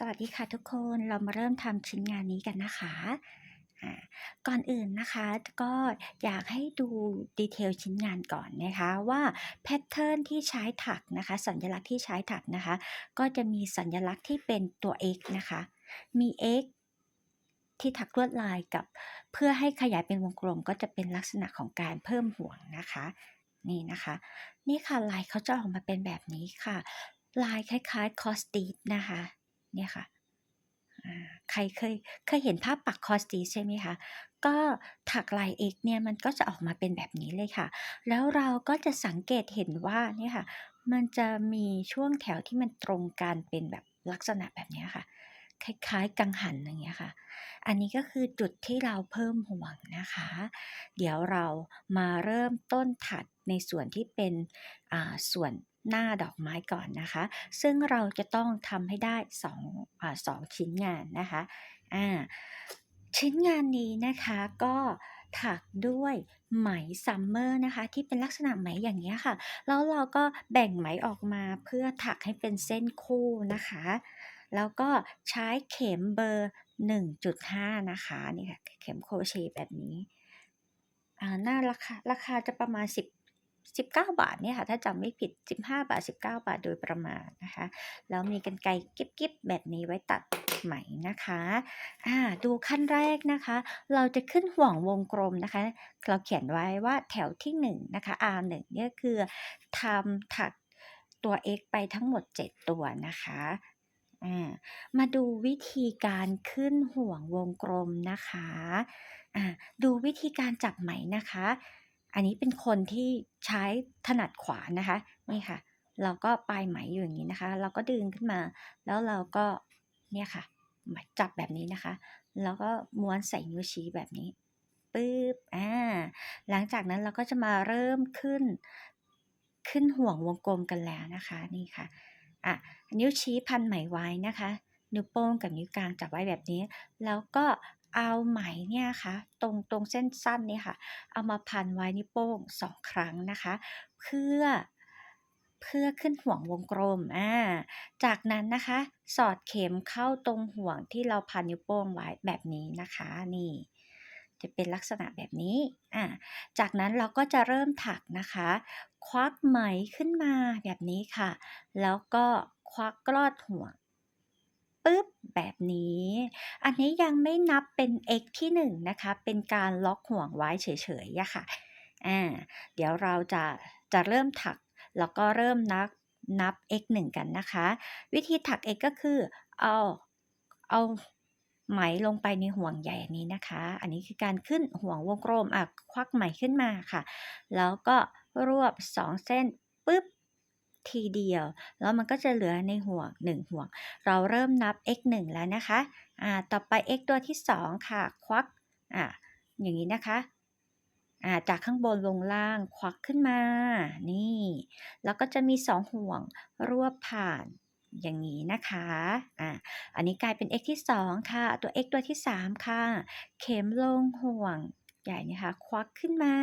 สวัสดีค่ะทุกคนเรามาเริ่มทำชิ้นงานนี้กันนะคะอ่าก่อนอื่นนะคะก็อยากให้ดู detail ชิ้นงานก่อนนะคะว่าแพตเทิร์นที่ใช้ถักนะคะ สัญลักษณ์ที่ใช้ถักนะคะ ก็จะมีสัญลักษณ์ที่เป็นตัว X นะคะ มี X ที่ถักลวดลายกับ เพื่อให้ขยายเป็นวงกลมก็จะเป็นลักษณะของการเพิ่มห่วงนะคะนี่นะคะ นี่ค่ะลายเขาจะออกมาเป็นแบบนี้ค่ะลายคล้ายๆ cross stitch นะคะ เนี่ยค่ะใครเคยเคยเห็นภาพปัก cross stitch ใช่ไหมคะ ก็ถักลาย X เนี่ยมันก็จะออกมาเป็นแบบนี้เลยค่ะ แล้วเราก็จะสังเกตเห็นว่าเนี่ยค่ะ มันจะมีช่วงแถวที่มันตรงกันเป็นแบบลักษณะแบบนี้ค่ะ คล้ายๆ กังหันอย่างเงี้ยค่ะ อันนี้ก็คือจุดที่เราเพิ่มห่วงนะคะ เดี๋ยวเรามาเริ่มต้นถักในส่วนที่เป็นอ่าส่วน หน้าดอกไม้ก่อนนะคะ ซึ่งเราจะต้องทำให้ได้2อ่า2ชิ้นงานนะคะอ่าชิ้นงานนี้นะคะก็ถักด้วยไหมซัมเมอร์นะคะ ที่เป็นลักษณะไหมอย่างเงี้ยค่ะ แล้วเราก็แบ่งไหมออกมาเพื่อถักให้เป็นเส้นคู่นะคะ แล้วก็ใช้เข็มเบอร์ 1.5 นะคะนี่ค่ะเข็มโครเชต์แบบนี้อ่าน่าราคาราคาจะประมาณ 10 19 บาทเนี่ยค่ะ ถ้าจำไม่ผิด 15 บาท 19 บาทโดยประมาณนะคะ แล้วมีกรรไกรกิ๊บๆ แบบนี้ไว้ตัดไหมนะคะอ่าดูขั้นแรกนะคะ เราจะขึ้นห่วงวงกลมนะคะ เราเขียนไว้ว่าแถวที่1นะคะ R1 เนี่ยคือทำถักตัว X ไปทั้งหมด 7 ตัวนะคะอามาดูวิธีการขึ้นห่วงวงกลมนะคะอ่าดูวิธีการจับไหมนะคะ อันนี้เป็นคนที่ใช้ถนัดขวานะคะนี่ค่ะ เราก็ปลายไหมอยู่อย่างงี้นะคะ เราก็ดึงขึ้นมา แล้วเราก็เนี่ยค่ะจับแบบนี้นะคะ แล้วก็ม้วนใส่นิ้วชี้แบบนี้ปึ๊บอ่าหลังจากนั้นเราก็จะมาเริ่มขึ้น ขึ้นห่วงวงกลมกันแล้วนะคะนี่ค่ะอ่านิ้วชี้พันไหมไว้นะคะ นิ้วโป้งกับนิ้วกลางจับไว้แบบนี้ แล้วก็ เอาไหมเนี่ยนะคะตรงตรงเส้นสั้นเนี่ยค่ะ เอามาพันไว้นิ้วโป้ง2ครั้งนะคะ เพื่อเพื่อขึ้นห่วงวงกลมอาจากนั้นนะคะ สอดเข็มเข้าตรงห่วงที่เราพันนิ้วโป้งไว้แบบนี้นะคะ นี่ จะเป็นลักษณะแบบนี้อาจากนั้นเราก็จะเริ่มถักนะคะ ควักไหมขึ้นมาแบบนี้ค่ะ แล้วก็ควักลอดห่วง ปึ๊บแบบนี้ อันนี้ยังไม่นับเป็น X ที่ 1 นะคะ เป็นการล็อกห่วงไว้เฉยๆอะค่ะอ่าเดี๋ยวเราจะจะเริ่มถัก แล้วก็เริ่มนับนับ X 1 กันนะคะ วิธีถัก X ก็คือเอาเอาไหมลงไปในห่วงใหญ่นี้นะคะ อันนี้คือการขึ้นห่วงวงกลมอ่าควักไหมขึ้นมาค่ะ แล้วก็รวบ 2 เส้นปึ๊บ ทีเดียว แล้วมันก็จะเหลือในห่วง 1 ห่วง เราเริ่มนับ X 1แล้วนะคะอ่าต่อไป X ตัวที่ 2 ค่ะ ควักอ่าอย่างงี้นะคะอ่าจากข้างบนลงล่างควักขึ้นมา นี่ แล้วก็จะมี 2 ห่วงรวบผ่านอย่างงี้นะคะ อ่าอันนี้กลายเป็น X ที่ 2 ค่ะ ตัว X ตัวที่ 3 ค่ะ เข็มลงห่วง ใหญ่นะคะ ควักขึ้นมา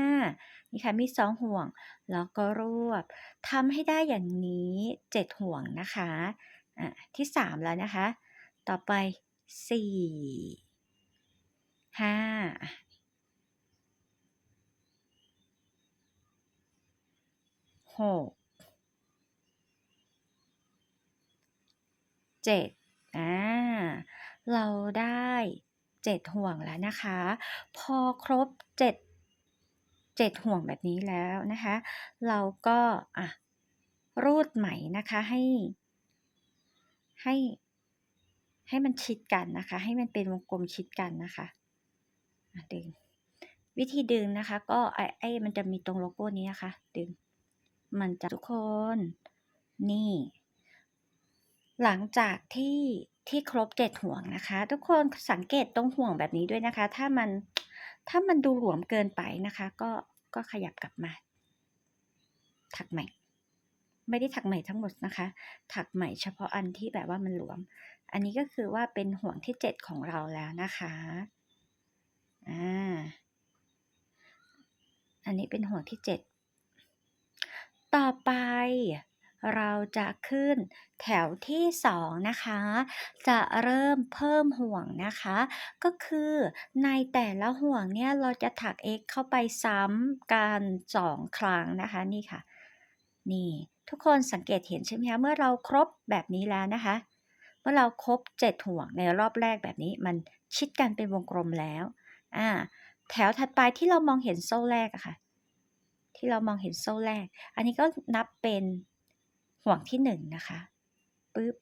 นี่ค่ะมี2ห่วง แล้วก็รวบทำให้ได้อย่างนี้7ห่วงนะคะอ่าที่3แล้วนะคะ ต่อไป4 5อ่า6 7อ่าเราได้ 7 ห่วงแล้วนะคะ พอครบ 7 7 ห่วงแบบนี้แล้วนะคะ เราก็อ่ารูดไหมนะคะให้ให้ให้มันชิดกันนะคะ ให้มันเป็นวงกลมชิดกันนะคะดึงวิธีดึงนะคะ ก็ไอ้ไอ้มันจะมีตรงโลโก้นี้นะคะ ดึง มันจะทุกคน นี่ หลังจากที่ ที่ครบ7ห่วงนะคะ ทุกคนสังเกตตรงห่วงแบบนี้ด้วยนะคะ ถ้ามันถ้ามันดูหลวมเกินไปนะคะ ก็ก็ขยับกลับมา ถักใหม่ ไม่ได้ถักใหม่ทั้งหมดนะคะ ถักใหม่เฉพาะอันที่แบบว่ามันหลวม อันนี้ก็คือว่าเป็นห่วงที่7ของเราแล้วนะคะอ่าอันนี้เป็นห่วงที่7ต่อไป เราจะขึ้นแถวที่2นะคะ จะเริ่มเพิ่มห่วงนะคะ ก็คือในแต่ละห่วงเนี่ยเราจะถัก x เข้าไปซ้ำกัน2ครั้งนะคะนี่ค่ะ นี่ทุกคนสังเกตเห็นใช่ไหมคะเมื่อเราครบแบบนี้แล้วนะคะ เมื่อเราครบ 7 ห่วงในรอบแรกแบบนี้มันชิดกันเป็นวงกลมแล้วอ่าแถวถัดไปที่เรามองเห็นโซ่แรกอะค่ะ ที่เรามองเห็นโซ่แรก อันนี้ก็นับเป็น ห่วงที่1นะคะปึ๊บ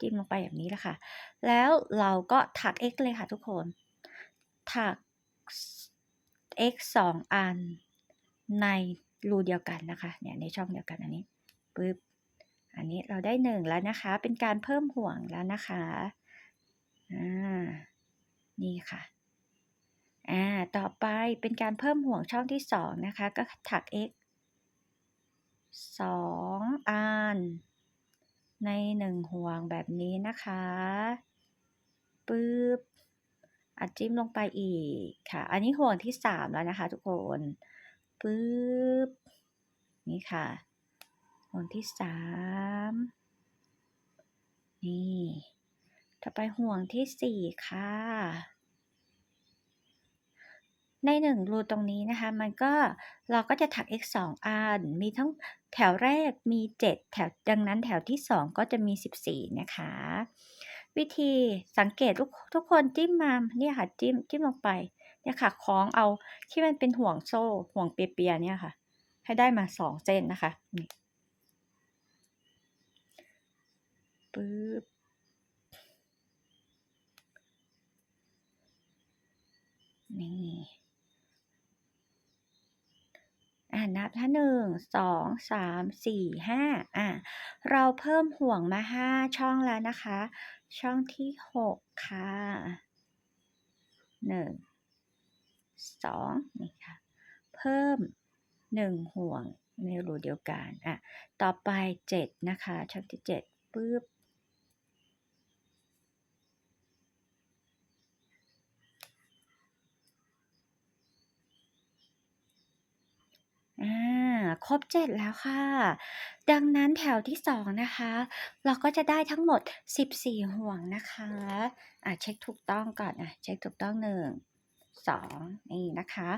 จิ้มลงไปแบบนี้แหละค่ะ แล้วเราก็ถัก x เลยค่ะทุกคน ถัก x 2 อันในรูเดียวกันนะคะ เนี่ยในช่องเดียวกันอันนี้ปึ๊บ อันนี้เราได้ 1 แล้วนะคะ เป็นการเพิ่มห่วงแล้วนะคะ อ่า นี่ค่ะอ่า ต่อไปเป็นการเพิ่มห่วงช่องที่ 2 นะคะ ก็ถัก x 2อัน ใน1ห่วงแบบนี้นะคะปึ๊บอะจิ้มลงไปอีกค่ะ อันนี้ห่วงที่3แล้วนะคะ ทุกคนปึ๊บนี่ค่ะ ห่วงที่3นี่ ต่อไปห่วงที่4ค่ะ ใน1รูตรงนี้นะคะ มันก็เราก็จะถัก x 2อัน มีทั้งแถวแรกมี 7 แถวดังนั้นแถวที่ 2 ก็จะมี 14 นะคะ วิธีสังเกตทุกทุกคนจิ้มมาเนี่ยค่ะจิ้มจิ้มลงไปเนี่ยค่ะคล้องเอาที่มันเป็นห่วงโซ่ห่วงเปียๆเนี่ยค่ะ ให้ได้มา 2 เส้นนะคะนี่ปึ๊บนี่ อ่านับนะคะ1 2 3 4 5อ่าเราเพิ่มห่วงมา5ช่องแล้วนะคะ ช่องที่6ค่ะ1 2นี่ค่ะ เพิ่ม1ห่วงในรูเดียวกันอ่าต่อไป7นะคะช่องที่7ปึ๊บ อาครบ 7 แล้วค่ะ ดังนั้นแถวที่ 2 นะคะ เราก็จะได้ทั้งหมด 14 ห่วงนะคะ อ่าเช็กถูกต้องก่อนอ่าเช็กถูกต้อง 1 2 นี่นะคะ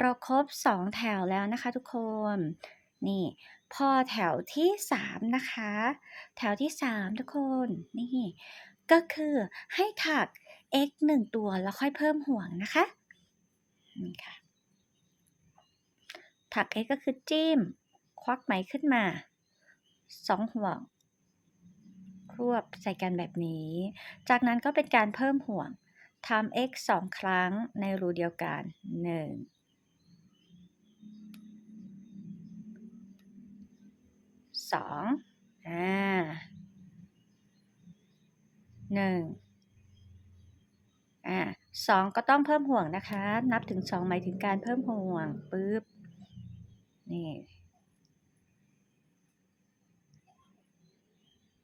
เราครบ 2 แถวแล้วนะคะทุกคน นี่พอแถวที่ 3 นะคะ แถวที่ 3 ทุกคน นี่ ก็คือให้ถัก x 1 ตัวแล้วค่อยเพิ่มห่วงนะคะ นี่ค่ะ ถัก x ก็คือจิ้ม ควักไหมขึ้นมา2ห่วง รวบใส่กันแบบนี้ จากนั้นก็เป็นการเพิ่มห่วงทำ x 2 ครั้งในรูเดียวกัน 1 2อ่า1อ่า2ก็ต้องเพิ่มห่วงนะคะ นับถึง 2 หมายถึงการเพิ่มห่วงปึ๊บ นี่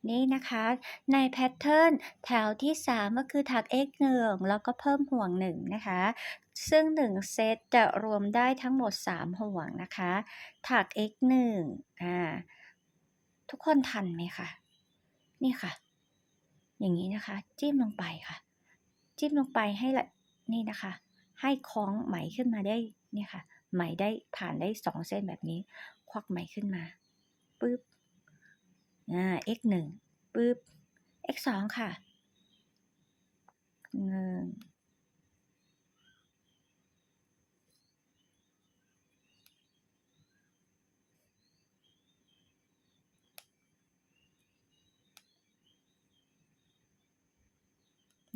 นี่นะคะ ในแพตเทิร์นแถวที่ 3 ก็คือถัก x 1แล้วก็เพิ่มห่วง 1 นะคะ ซึ่ง 1 เซตจะรวมได้ทั้งหมด 3 ห่วงนะคะ ถัก x 1อาทุกคนทันไหมคะ?นี่ค่ะ อย่างงี้นะคะ จิ้มลงไปค่ะ จิ้มลงไปให้ละนี่นะคะ ให้คล้องไหมขึ้นมาได้นี่ค่ะ ไหมได้ผ่านได้2เส้นแบบนี้ ควักไหมขึ้นมาปึ๊บอ่า x 1ปึ๊บ x 2ค่ะ1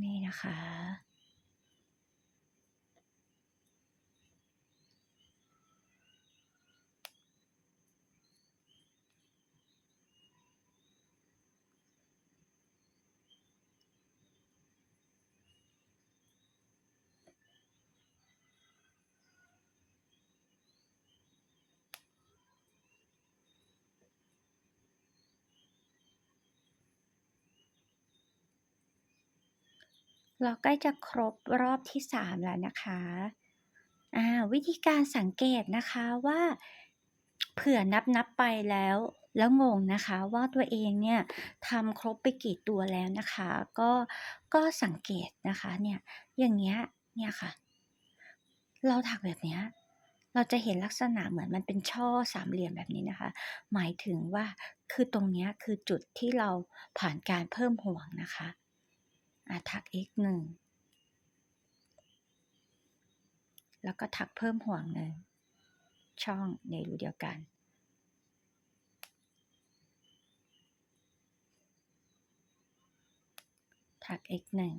นี่นะคะ เราใกล้จะครบรอบที่ 3 แล้วนะคะอ่าวิธีการสังเกตนะคะว่าเผื่อนับๆไปแล้ว แล้วงงนะคะว่าตัวเองเนี่ยทำครบไปกี่ตัวแล้วนะคะ ก็ก็สังเกตนะคะเนี่ยอย่างเงี้ยเนี่ยค่ะ เราถักแบบเนี้ยเราจะเห็นลักษณะเหมือนมันเป็นช่อสามเหลี่ยมแบบนี้นะคะ หมายถึงว่าคือตรงเนี้ยคือจุดที่เราผ่านการเพิ่มห่วงนะคะ อะถัก x หนึ่ง แล้วก็ถักเพิ่มห่วงหนึ่ง ช่องในรูเดียวกัน ถัก x หนึ่ง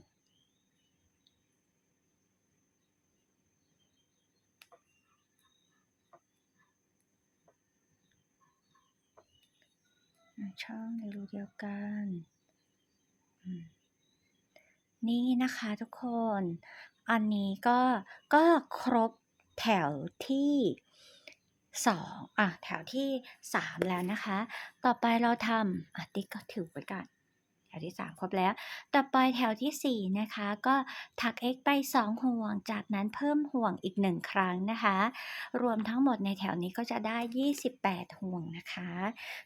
ช่องในรูเดียวกัน อืม นี่นะคะทุกคน อันนี้ก็ก็ครบแถวที่สองอะแถวที่สามแล้วนะคะ ต่อไปเราทำอะติ๊กก็ถือไว้ก่อนแถวที่สามครบแล้ว ต่อไปแถวที่สี่นะคะ ก็ถัก x ไปสองห่วง จากนั้นเพิ่มห่วงอีกหนึ่งครั้งนะคะ รวมทั้งหมดในแถวนี้ก็จะได้ 28 ห่วงนะคะ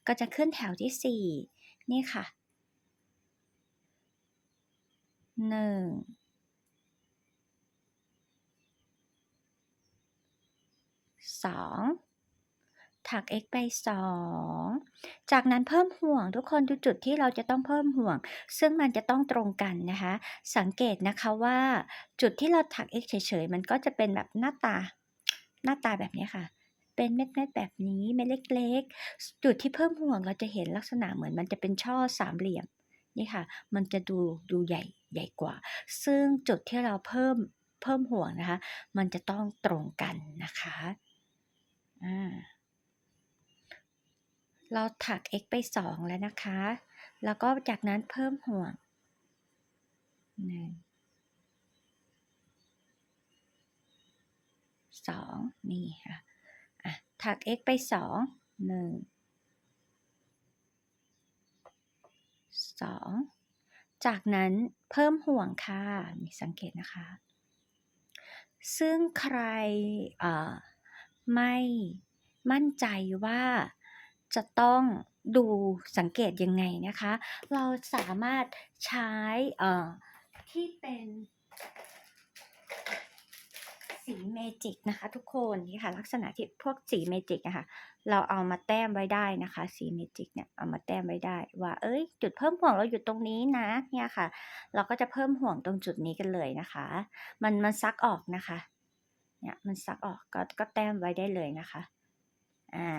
ก็จะขึ้นแถวที่สี่นี่ค่ะ หนึ่งสองถัก x ไป 2 จากนั้นเพิ่มห่วงทุกคนดูจุดที่เราจะต้องเพิ่มห่วง ซึ่งมันจะต้องตรงกันนะคะ สังเกตนะคะว่าจุดที่เราถัก x เฉยๆ มันก็จะเป็นแบบหน้าตา หน้าตาแบบนี้ค่ะ เป็นเม็ดๆแบบนี้เม็ดเล็กๆ จุดที่เพิ่มห่วงเราจะเห็นลักษณะเหมือนมันจะเป็นช่อสามเหลี่ยมนี่ค่ะ มันจะดูดูใหญ่ ใหญ่กว่า ซึ่งจุดที่เราเพิ่มเพิ่มห่วงนะคะ มันจะต้องตรงกันนะคะอ่าเราถัก x ไป 2 แล้วนะคะ แล้วก็จากนั้นเพิ่มห่วงหนึ่งสองนี่ค่ะอะ ถัก x ไปสองหนึ่งสอง จากนั้นเพิ่มห่วงค่ะมีสังเกตนะคะ ซึ่งใครไม่มั่นใจว่าจะต้องดูสังเกตยังไงนะคะ เราสามารถใช้ที่เป็น สีเมจิกนะคะ ทุกคนนี่ค่ะ ลักษณะที่พวกสีเมจิกนะคะเราเอามาแต้มไว้ได้นะคะ สีเมจิกเนี่ยเอามาแต้มไว้ได้ ว่า เอ้ย จุดเพิ่มห่วงเราอยู่ตรงนี้นะเนี่ยค่ะ เราก็จะเพิ่มห่วงตรงจุดนี้กันเลยนะคะ มันมันซักออกนะคะเนี่ยมันซักออกก็ก็แต้มไว้ได้เลยนะคะอ่า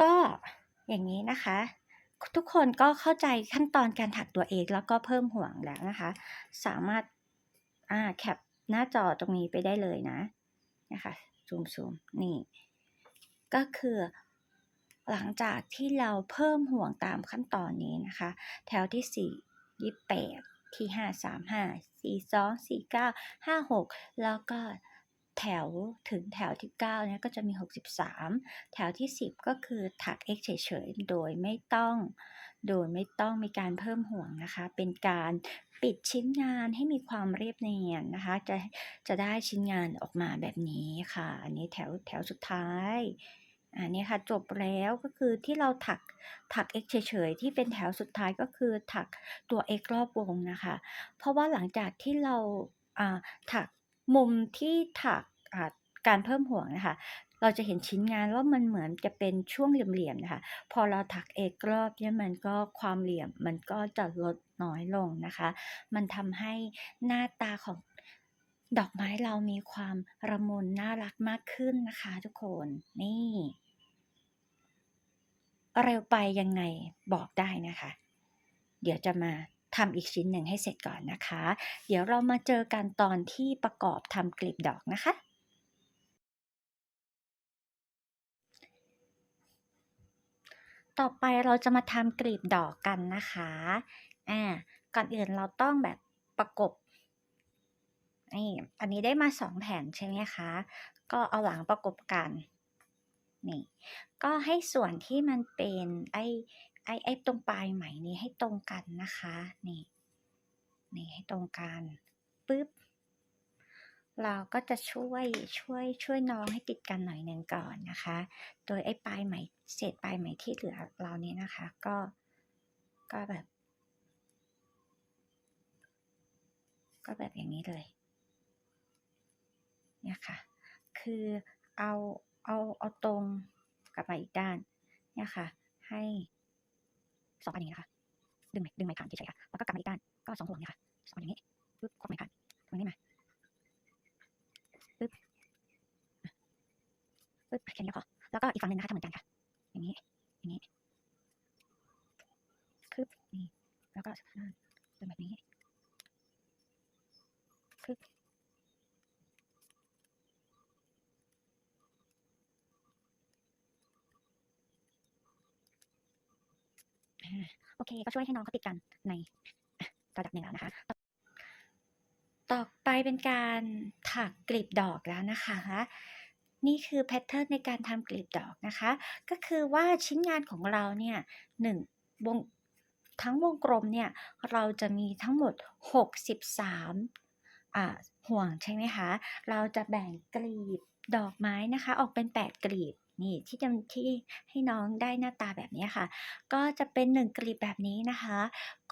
ก็อย่างนี้นะคะ ทุกคนก็เข้าใจขั้นตอนการถักตัวเองแล้วก็เพิ่มห่วงแล้วนะคะ สามารถอ่าแคปหน้าจอตรงนี้ไปได้เลยนะนะคะซูมซูมนี่ ก็คือ หลังจากที่เราเพิ่มห่วงตามขั้นตอนนี้นะคะ แถวที่สี่ยี่แปดที่ห้าสามห้าสี่สองสี่เก้าห้าหกแล้วก็ แถวถึงแถวที่9เนี่ยก็จะมี 63 แถวที่ 10 ก็คือถัก x เฉยๆ โดยไม่ต้อง โดยไม่ต้องมีการเพิ่มห่วงนะคะ เป็นการปิดชิ้นงานให้มีความเรียบเนียนนะคะ จะจะได้ชิ้นงานออกมาแบบนี้ค่ะ อันนี้แถวแถวสุดท้ายอันนี้ค่ะจบแล้วก็คือที่เราถักถัก x เฉยๆที่เป็นแถวสุดท้ายก็คือถักตัว x รอบวงนะคะ เพราะว่าหลังจากที่เราถัก มุมที่ถักการเพิ่มห่วงนะคะ เราจะเห็นชิ้นงานว่ามันเหมือนจะเป็นช่วงเหลี่ยมๆนะคะ พอเราถักเอกรอบเนี่ยมันก็ความเหลี่ยมมันก็จะลดน้อยลงนะคะ มันทำให้หน้าตาของดอกไม้เรามีความระมุนน่ารักมากขึ้นนะคะทุกคนนี่เร็วไปยังไงบอกได้นะคะ เดี๋ยวจะมา ทำอีกชิ้นหนึ่งให้เสร็จก่อนนะคะ เดี๋ยวเรามาเจอกันตอนที่ประกอบทำกลีบดอกนะคะต่อไปเราจะมาทำกลีบดอกกันนะคะ อ่า ก่อนอื่นเราต้องแบบประกบ นี่ อันนี้ได้มาสองแผ่นใช่ไหมคะ ก็เอาหลังประกบกัน นี่ ก็ให้ส่วนที่มันเป็นไอ ไอ้ไอ้ตรงปลายไหมนี้ให้ตรงกันนะคะ นี่ นี่ให้ตรงกันปึ๊บ เราก็จะช่วยช่วยช่วยน้องให้ติดกันหน่อยหนึ่งก่อนนะคะ โดยไอ้ปลายไหมเศษปลายไหมที่เหลือเราเนี่ยนะคะ ก็ก็แบบ ก็แบบอย่างนี้เลยเนี่ยค่ะ คือเอาเอาเอาตรงกลับมาอีกด้านเนี่ยค่ะ ให้ 2อันนี้นะคะดึงไหมดึงไหมผ่านเฉยๆค่ะแล้วก็กลับมาอีกด้านก็2ห่วงเนี่ยค่ะ2อันอย่างงี้ปึ๊บควักไหมผ่านตรงนี้มาปึ๊บปึ๊บแค่นี้พอแล้วก็อีกฝั่งหนึ่งนะคะทำเหมือนกันค่ะ อย่างงี้ อย่างงี้คึบนี่แล้วก็ดึงแบบนี้คึบ โอเค ก็ช่วยให้น้องเขาติดกันในระดับหนึ่งแล้วนะคะ ต่อไปเป็นการถักกลีบดอกแล้วนะคะ นี่คือแพตเทิร์นในการทำกลีบดอกนะคะ ก็คือว่าชิ้นงานของเราเนี่ย1วงทั้งวงกลมเนี่ยเราจะมีทั้งหมด 63อ่าห่วงใช่ไหมคะ เราจะแบ่งกลีบดอกไม้นะคะ ออกเป็น 8 กลีบ นี่ที่จะที่ให้น้องได้หน้าตาแบบนี้ค่ะ ก็จะเป็น1กลีบแบบนี้นะคะ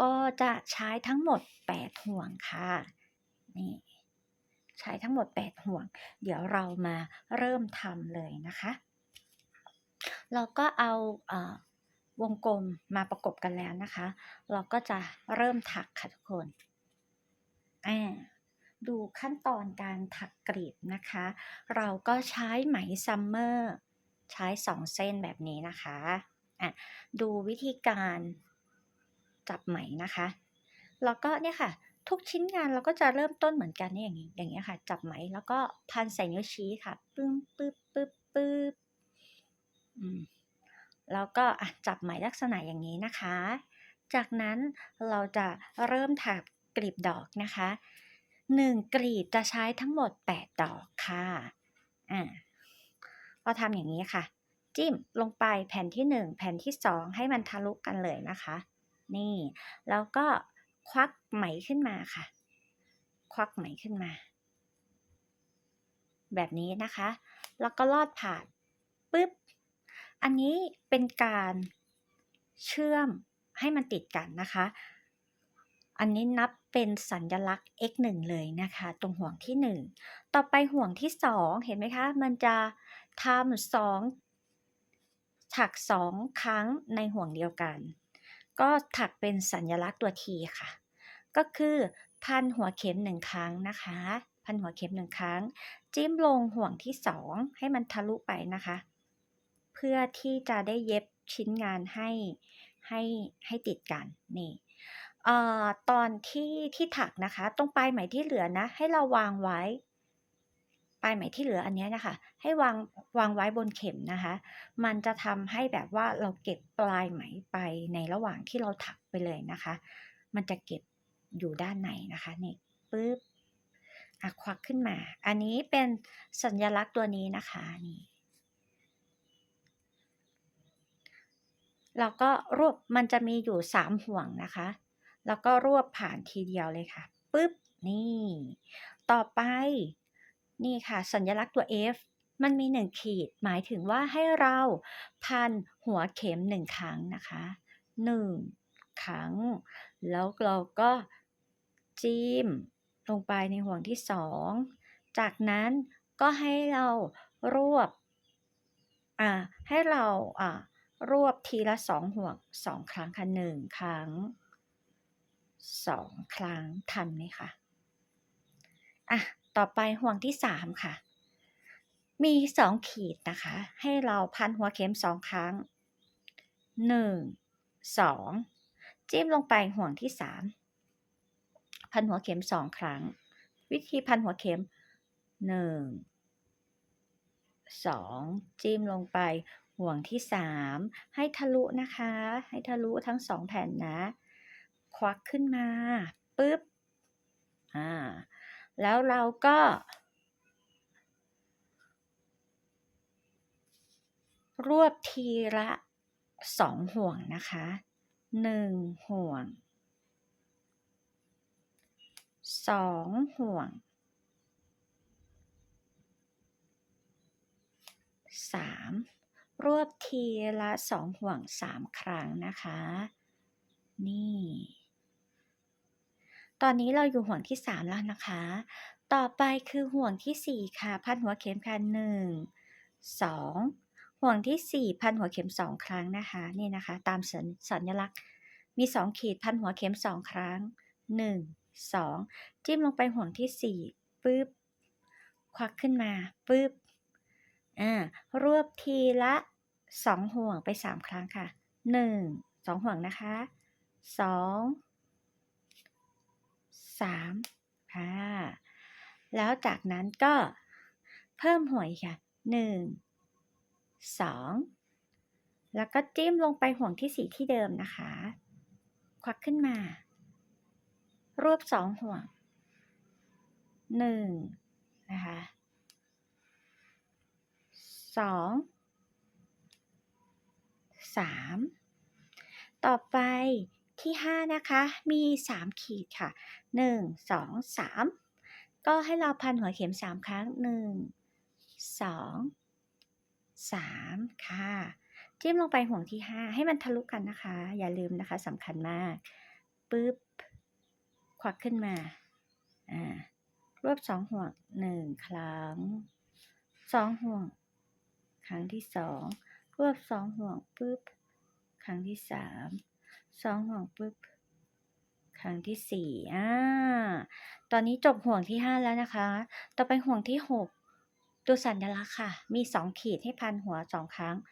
ก็จะใช้ทั้งหมด 8 ห่วงค่ะนี่ใช้ทั้งหมด 8 ห่วง เดี๋ยวเรามาเริ่มทำเลยนะคะ เราก็เอาอ่าวงกลมมาประกบกันแล้วนะคะ เราก็จะเริ่มถักค่ะทุกคนดูขั้นตอนการถักกลีบนะคะ เราก็ใช้ไหมซัมเมอร์ ใช้2เส้นแบบนี้นะคะอะดูวิธีการจับไหมนะคะ แล้วก็เนี่ยค่ะ ทุกชิ้นงานเราก็จะเริ่มต้นเหมือนกันนี่อย่างงี้อย่างเงี้ยค่ะ จับไหมแล้วก็พันใส่นิ้วชี้ค่ะปึ้มปึ๊บๆอืมแล้วก็อะจับไหมลักษณะอย่างงี้นะคะ จากนั้นเราจะเริ่มถักกลีบดอกนะคะ 1 กลีบจะใช้ทั้งหมด 8 ดอกค่ะอ่า ก็ทำอย่างงี้ค่ะ จิ้มลงไปแผ่นที่ 1 แผ่นที่ 2 ให้มันทะลุกันเลยนะคะ นี่ แล้วก็ควักไหมขึ้นมาค่ะ ควักไหมขึ้นมา แบบนี้นะคะ แล้วก็ลอดผ่านปึ๊บ อันนี้เป็นการเชื่อมให้มันติดกันนะคะอันนี้นับเป็นสัญลักษณ์ x 1เลยนะคะ ตรงห่วงที่ 1 ต่อไปห่วงที่ 2 เห็นไหมคะ มันจะ ทำ2ถัก2ครั้งในห่วงเดียวกัน ก็ถักเป็นสัญลักษณ์ตัว T ค่ะ ก็คือพันหัวเข็ม1ครั้งนะคะ พันหัวเข็ม1ครั้ง จิ้มลงห่วงที่2ให้มันทะลุไปนะคะ เพื่อที่จะได้เย็บชิ้นงานให้ให้ให้ติดกันนี่เอ่อตอนที่ที่ถักนะคะ ตรงปลายไหมที่เหลือนะ ให้เราวางไว้ ลายไหมที่เหลืออันนี้นะคะ ให้วางวางไว้บนเข็มนะคะ มันจะทำให้แบบว่าเราเก็บปลายไหมไปในระหว่างที่เราถักไปเลยนะคะ มันจะเก็บอยู่ด้านในนะคะนี่ปึ๊บอะควักขึ้นมา อันนี้เป็นสัญลักษณ์ตัวนี้นะคะนี่แล้วก็รวบมันจะมีอยู่ 3 ห่วงนะคะ แล้วก็รวบผ่านทีเดียวเลยค่ะปึ๊บนี่ ต่อไป นี่ค่ะ สัญลักษณ์ตัว F มันมี 1 ขีด หมายถึงว่าให้เราพันหัวเข็ม 1 ครั้งนะคะ 1 ครั้ง แล้วเราก็จิ้มลงไปในห่วงที่ 2 จากนั้นก็ให้เรารวบอ่าให้เราอ่ารวบทีละ 2 ห่วง 2 ครั้งค่ะ 1 ครั้ง 2 ครั้งทันไหมคะ?อะ ต่อไปห่วงที่3ค่ะ มี2ขีดนะคะ ให้เราพันหัวเข็ม2ครั้ง1 2จิ้มลงไปห่วงที่3พันหัวเข็ม2ครั้ง วิธีพันหัวเข็ม1 2จิ้มลงไปห่วงที่3ให้ทะลุนะคะ ให้ทะลุทั้ง2แผ่นนะ ควักขึ้นมาปึ๊บอ่า แล้วเราก็ รวบทีละสองห่วงนะคะหนึ่งห่วงสองห่วงสามรวบทีละสองห่วงสามครั้งนะคะ นี่ ตอนนี้เราอยู่ห่วงที่ 3 แล้วนะคะ ต่อไปคือห่วงที่ 4 ค่ะ พันหัวเข็มค่ะ1 2 ห่วงที่ 4 พันหัวเข็ม 2 ครั้งนะคะ นี่นะคะ ตามสัญสญลักษณ์ มี 2 ขีดพันหัวเข็ม 2 ครั้ง 1 2 จิ้มลงไปห่วงที่ 4ปึ๊บ ควักขึ้นมาปึ๊บ อ่ารวบทีละ 2 ห่วงไป 3 ครั้งค่ะ 1 2 ห่วงนะคะ 2 3ค่ะแล้วจากนั้นก็เพิ่มห่วงอีกค่ะ 1 2 แล้วก็จิ้มลงไปห่วงที่4ที่เดิมนะคะ ควักขึ้นมา รวบ2ห่วง 1 นะคะ 2 3 ต่อไป ที่ 5 นะคะ มี 3 ขีดค่ะ 1 2 3 ก็ให้เราพันหัวเข็ม 3 ครั้ง 1 2 3 ค่ะ จิ้มลงไปห่วงที่ 5 ให้มันทะลุกันนะคะ อย่าลืมนะคะสำคัญมากปึ๊บ ควักขึ้นมา อ่า รวบ2ห่วง1ครั้ง2ห่วง ครั้งที่2รวบ2ห่วงปึ๊บ ครั้งที่ 3 2ห่วงปึ๊บครั้งที่4อาตอนนี้จบห่วงที่5แล้วนะคะ ต่อไปห่วงที่6ตัวสัญลักษณ์ค่ะ มี2ขีดให้พันหัว2ครั้ง1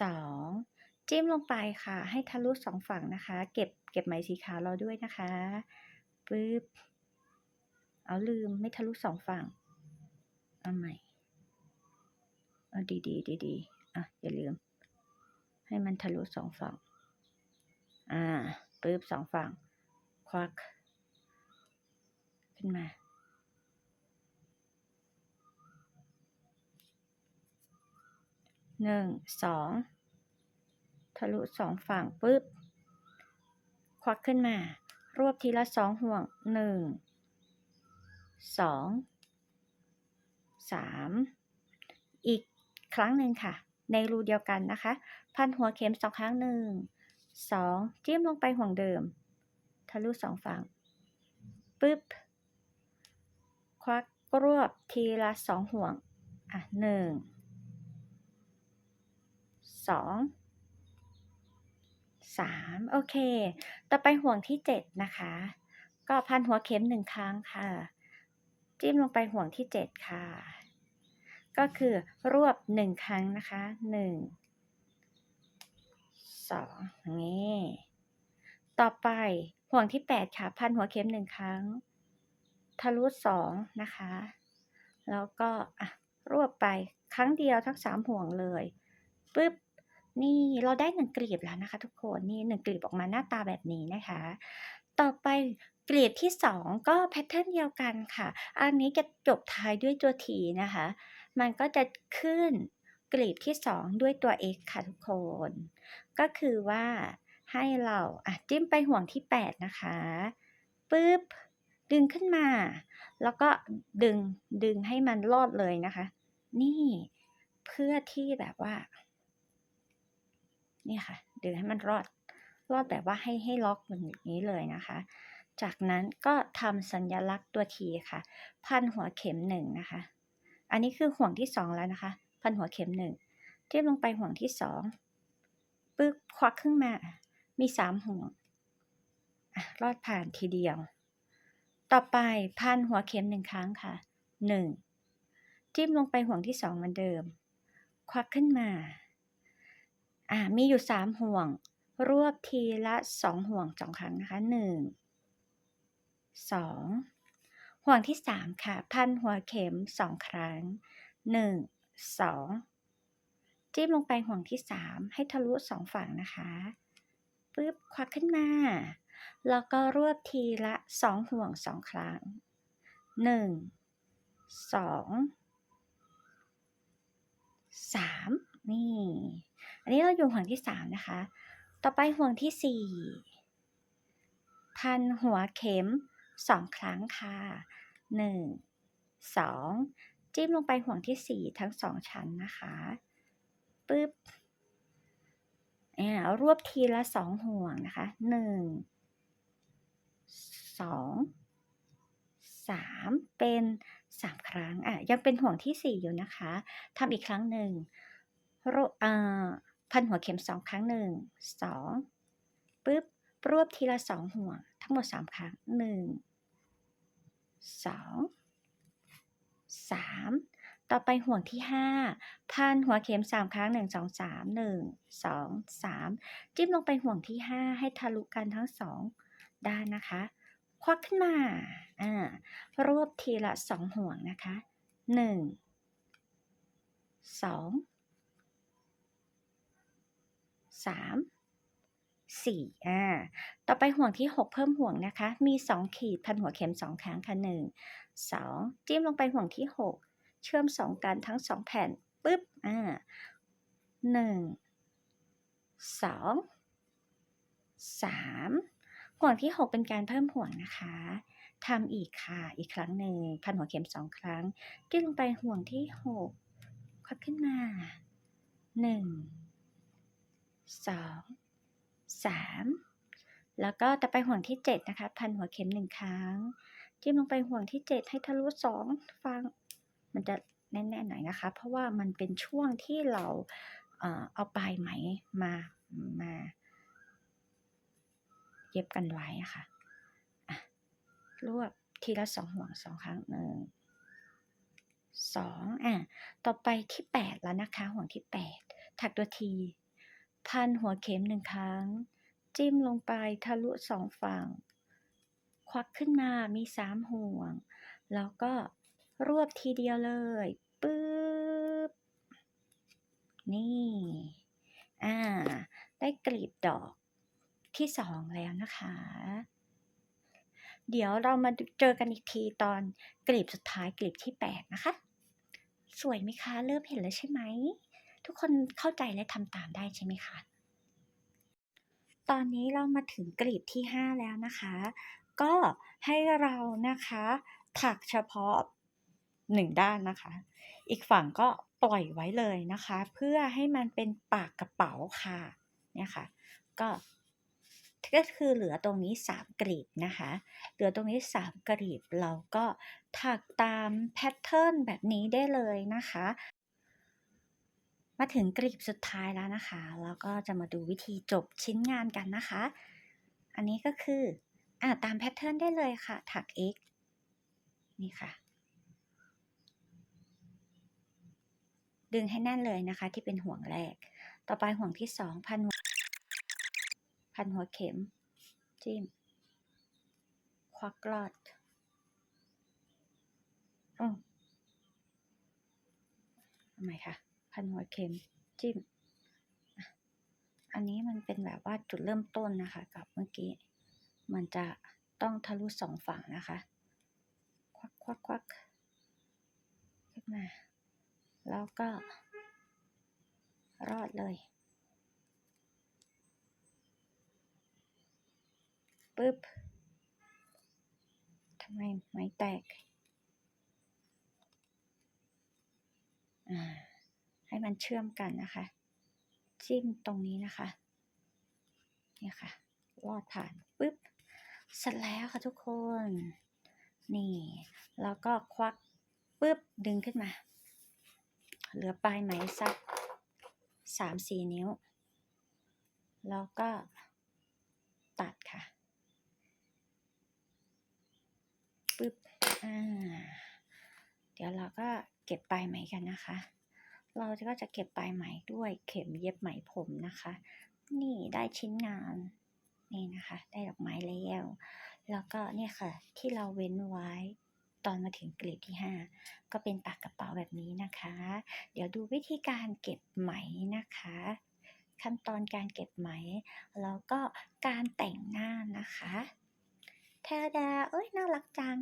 2จิ้มลงไปค่ะ ให้ทะลุ2ฝั่งนะคะ เก็บเก็บไหมสีขาวเราด้วยนะคะปึ๊บเอาลืมไม่ทะลุ2ฝั่งเอาใหม่เอาดีๆดีๆอะอย่าลืม ให้มันทะลุ2ฝั่ง อ่าปึ๊บ2ฝั่ง ควัก ขึ้นมา1 2ทะลุ2ฝั่งปึ๊บ ควักขึ้นมา รวบทีละ2ห่วง1 2 3อีกครั้งหนึ่งค่ะ ในรูเดียวกันนะคะ พันหัวเข็ม2ครั้ง1 2จิ้มลงไปห่วงเดิม ทะลุ2ฝั่งปึ๊บ ควักรวบทีละ2ห่วง อะ1 2 3โอเค ต่อไปห่วงที่7นะคะ ก็พันหัวเข็ม1ครั้งค่ะ จิ้มลงไปห่วงที่7ค่ะ ก็คือรวบ 1 ครั้งนะคะ 1 2อย่างนี้ต่อไปห่วงที่ 8 ค่ะ พันหัวเข็ม 1 ครั้ง ทะลุ2นะคะ แล้วก็อะรวบไปครั้งเดียวทั้ง 3 ห่วงเลยปึ๊บนี่เราได้1กลีบแล้วนะคะทุกคนนี่1กลีบออกมาหน้าตาแบบนี้นะคะ ต่อไปกลีบที่ 2 ก็แพทเทิร์นเดียวกันค่ะ อันนี้จะจบท้ายด้วยตัว T นะคะ มันก็จะขึ้นกลีบที่ 2 ด้วยตัว X ค่ะทุกคน ก็คือว่าให้เราอะจิ้มไปห่วงที่ 8 นะคะปึ๊บดึงขึ้นมา แล้วก็ดึงดึงให้มันรอดเลยนะคะ นี่เพื่อที่แบบว่า นี่ค่ะ ดึงให้มันรอด รอดแบบว่าให้ให้ล็อกอย่างนี้เลยนะคะ จากนั้นก็ทำสัญลักษณ์ตัว T ค่ะ พันหัวเข็ม1นะคะ อันนี้คือห่วงที่2แล้วนะคะ พันหัวเข็ม1จิ้มลงไปห่วงที่2ปึ๊บควักขึ้นมา มี3ห่วงรอดผ่านทีเดียว ต่อไปพันหัวเข็ม1ครั้งค่ะ1จิ้มลงไปห่วงที่2เหมือนเดิม ควักขึ้นมา อ่า มีอยู่3ห่วง รวบทีละ2ห่วง2ครั้งนะคะ1 2 ห่วงที่ 3 ค่ะ พันหัวเข็ม 2 ครั้ง 1 2 จิ้มลงไปห่วงที่ 3 ให้ทะลุ 2 ฝั่งนะคะปึ๊บควักขึ้นมา แล้วก็รวบทีละ 2 ห่วง 2 ครั้ง 1 2 3 นี่ อันนี้เราอยู่ห่วงที่ 3 นะคะ ต่อไปห่วงที่ 4 พันหัวเข็ม 2ครั้งค่ะ1 2จิ้มลงไปห่วงที่4ทั้ง2ชั้นนะคะปึ๊บอารวบทีละ2ห่วงนะคะ1 2 3เป็น3ครั้งอะยังเป็นห่วงที่4อยู่นะคะทำอีกครั้งหนึ่งรวบอ่าพันหัวเข็ม2ครั้ง1 2ปึ๊บ รวบทีละ2ห่วง ทั้งหมด3ครั้ง1 2 3ต่อไปห่วงที่5พันหัวเข็ม3ครั้ง1 2 3 1 2 3จิ้มลงไปห่วงที่5ให้ทะลุกันทั้ง2ด้านนะคะ ควักขึ้นมาอ่ารวบทีละ2ห่วงนะคะ1 2 3 4อ่าต่อไปห่วงที่ 6 เพิ่มห่วงนะคะ มี 2 ขีดพันหัวเข็ม 2 ครั้งค่ะ1 2 จิ้มลงไปห่วงที่ 6 เชื่อม 2 กันทั้ง 2 แผ่นปึ๊บอ่า1 2 3ห่วงที่ 6 เป็นการเพิ่มห่วงนะคะทำอีกค่ะ อีกครั้งหนึ่งพันหัวเข็ม2ครั้งจิ้มลงไปห่วงที่ 6 ควักขึ้นมา1 2 3 แล้วก็ต่อไปห่วงที่ 7 นะคะ พันหัวเข็ม 1 ครั้ง จิ้มลงไปห่วงที่ 7 ให้ทะลุ 2 ฟัง มันจะแน่นๆหน่อยนะคะ เพราะว่ามันเป็นช่วงที่เราเอาปลายไหมมามาเย็บกันไว้ะค่ะอะรวบทีละ2ห่วง2ครั้ง1 2อะ ต่อไปที่8แล้วนะคะ ห่วงที่8ถักตัวที พันหัวเข็ม1ครั้ง จิ้มลงไปทะลุ2ฝั่ง ควักขึ้นมามี3ห่วง แล้วก็รวบทีเดียวเลยปึ๊บ นี่ อ่า ได้กลีบดอกที่2แล้วนะคะ เดี๋ยวเรามาเจอกันอีกทีตอนกลีบสุดท้ายกลีบที่8นะคะ สวยไหมคะ เริ่มเห็นแล้วใช่ไหม ทุกคนเข้าใจและทำตามได้ใช่ไหมคะตอนนี้เรามาถึงกลีบที่ 5 แล้วนะคะ ก็ให้เรานะคะถักเฉพาะ 1 ด้านนะคะ อีกฝั่งก็ปล่อยไว้เลยนะคะ เพื่อให้มันเป็นปากกระเป๋าค่ะเนี่ยค่ะก็ก็คือเหลือตรงนี้ 3 กลีบนะคะ เหลือตรงนี้ 3 กลีบเราก็ถักตามแพทเทิร์นแบบนี้ได้เลยนะคะ มาถึงกลีบสุดท้ายแล้วนะคะ แล้วก็จะมาดูวิธีจบชิ้นงานกันนะคะ อันนี้ก็คืออ่าตามแพทเทิร์นได้เลยค่ะ ถัก x นี่ค่ะ ดึงให้แน่นเลยนะคะ ที่เป็นห่วงแรก ต่อไปห่วงที่2พันหัวพันหัวเข็ม จิ้ม ควักลอดอืมทำไมคะ พันหัวเข็มจิ้ม อันนี้มันเป็นแบบว่าจุดเริ่มต้นนะคะ กับเมื่อกี้ มันจะต้องทะลุสองฝั่งนะคะ ควักควักควักขึ้นมา แล้วก็ รอดเลยปึ๊บทำไมไม้แตก อ่า ให้มันเชื่อมกันนะคะ จิ้มตรงนี้นะคะเนี่ยค่ะลอดผ่านปึ๊บเสร็จแล้วค่ะทุกคน นี่ แล้วก็ควักปึ๊บดึงขึ้นมา เหลือปลายไหมสักสามสี่นิ้ว แล้วก็ตัดค่ะปึ๊บอ่าเดี๋ยวเราก็เก็บปลายไหมกันนะคะ เราก็จะเก็บปลายไหมด้วยเข็มเย็บไหมผมนะคะ นี่ได้ชิ้นงานนี่นะคะ ได้ดอกไม้แล้ว แล้วก็เนี่ยค่ะที่เราเว้นไว้ตอนมาถึงกลีบที่ 5 ก็เป็นปากกระเป๋าแบบนี้นะคะ เดี๋ยวดูวิธีการเก็บไหมนะคะ ขั้นตอนการเก็บไหม แล้วก็การแต่งหน้านะคะแทดาเอ้ยน่ารักจัง